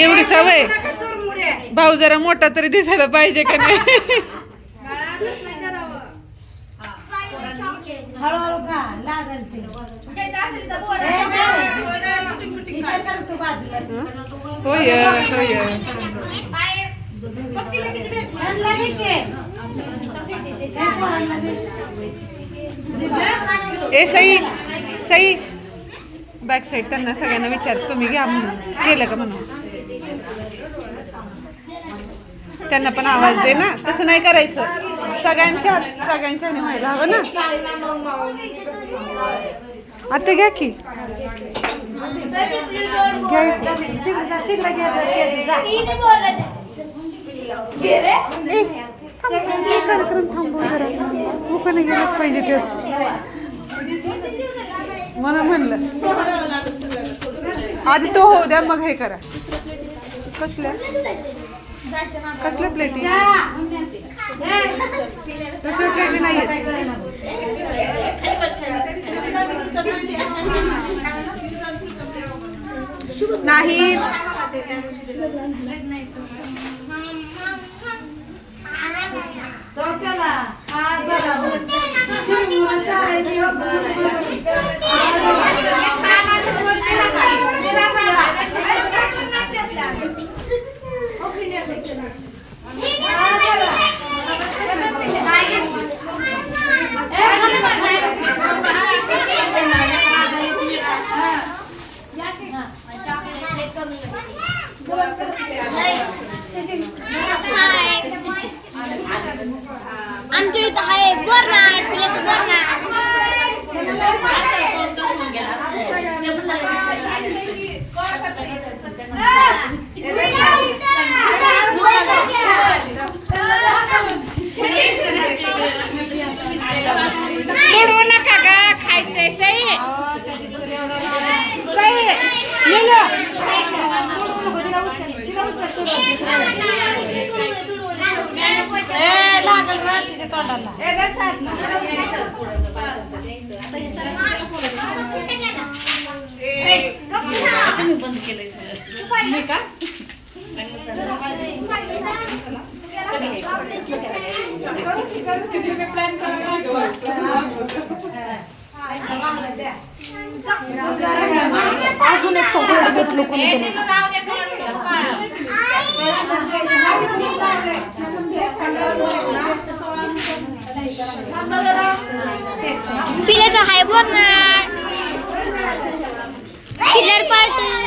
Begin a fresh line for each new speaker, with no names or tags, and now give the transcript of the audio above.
एवढी सवय. भाऊ जरा मोठा तरी दिसायला पाहिजे का नाही? होय होय
यांना दे की. त्या पोरांना दे.
ए सई सई. बॅक साईड त्यांना सगळ्यांना विचार तुम्ही घ्या म्हणून. केलं का म्हणून? त्यांना पण आवाज दे ना. तसं नाही करायचं. सगळ्यांच्या सगळ्यांच्या व्हायला हवं ना. आता घ्या की. घ्या कार्यक्रम गेलं पाहिजे ते म्हणून म्हणलं. आधी तो होऊ द्या मग हे करा. कसल्या? कसल्या प्लेटी दुसऱ्या प्लेटी नाही. आहेत. नाहीत
डोक्याला. हा, जरा.
आमच्या इथं आहे बोरनाट पिल्याचं बोरनाट
तुडवू नका खायचंय. सई. सई. लिहिलं लागल रा तुझ्या तोंडाला.
अजून एक चॉकलेट घेतलो कोणी?
पिल्याचं हाय बघ ना. Killer party